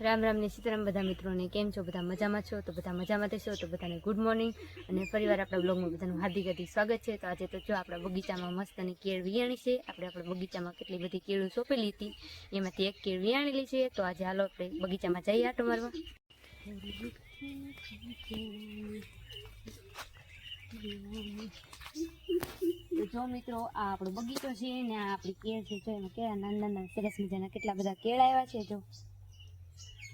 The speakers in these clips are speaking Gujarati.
રામ રામ ને સીતારામ બધા મિત્રોને. કેમ છો? બધા મજામાં છો? તો બધા મજામાં થશો તો બધાને ગુડ મોર્નિંગ અને ફરીવાર આપણા બ્લોગમાં બધાનું હાર્દિક હાર્દિક સ્વાગત છે. તો આજે તો જો આપણા બગીચામાં મસ્ત અને કેળ વિયાણી છે. આપણે આપણા બગીચામાં કેટલી બધી કેળું સોંપેલી હતી. એમાંથી એક કેળ વિયાણેલી છે. તો આજે હાલો આપણે બગીચામાં જઈએ આટો મારવા. જો મિત્રો, આ આપણો બગીચો છે ને આ આપણી કેળ છે. જો એમાં કેળા નાના નાના સરસ મજાના કેટલા બધા કેળ આવ્યા છે જો.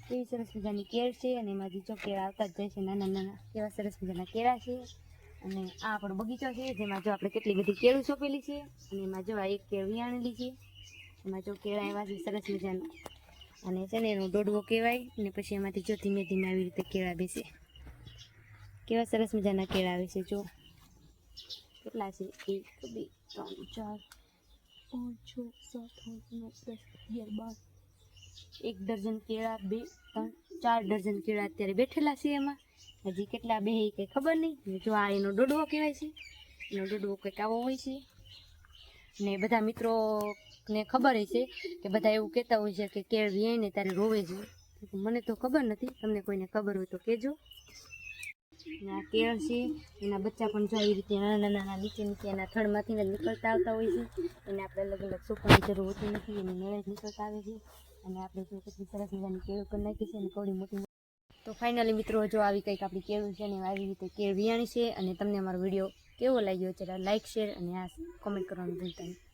કેવી સરસ મજાની કેળ છે અને એમાંથી જો કેળા આવતા જ જાય છે નાના નાના એવા સરસ મજાના કેળા છે અને આ આપણો બગીચો છે જેમાં જો આપણે કેટલી બધી કેળું સોંપેલી છે અને એમાં જો આ એક કેળ વિયાણેલી છે એમાં જો કેળા એવા છે સરસ મજાના અને છે ને એનો દોડવો કહેવાય અને પછી એમાંથી જો ધીમે ધીમે આવી રીતે કેળા બેસે કેવા સરસ મજાના કેળા આવે છે જો કેટલા છે એક બે ત્રણ ચાર પાંચ છ સાત આઠ નવ દસ અગિયાર બાર એક ડઝન કેળા, બે, ત્રણ, ચાર ડઝન કેળા અત્યારે બેઠેલા છે એમાં. હજી કેટલા બે કંઈ ખબર નહીં. જો આ એનો ડોડવો કહેવાય છે. એનો ડોડવો કંઈક આવો હોય છે. ને બધા મિત્રોને ખબર છે કે બધા એવું કહેતા હોય છે કે કેળ વ્યાય ને ત્યારે રોવે છે. મને તો ખબર નથી. તમને કોઈને ખબર હોય તો કહેજો. ને આ કેળ છે. એના બચ્ચા પણ જો આવી રીતે નાના નાના નીચે નીચે એના થડમાંથી જ નીકળતા આવતા હોય છે. એને આપણે અલગ અલગ સોંપવાની જરૂર હોતી નથી. એને મેળે જ નીકળતા આવે છે. અને આપણે જો કેટલી સરસ મજાની કેળું કરી નાખી છે અને કવડી મોટી તો ફાઇનલી મિત્રો, જો આવી કંઈક આપણી કેળું છે ને આવી રીતે કેળ વિયાણી છે અને તમને અમારો વીડિયો કેવો લાગ્યો જરા લાઇક શેર અને આ કોમેન્ટ કરવાનું ભૂલતા નહીં.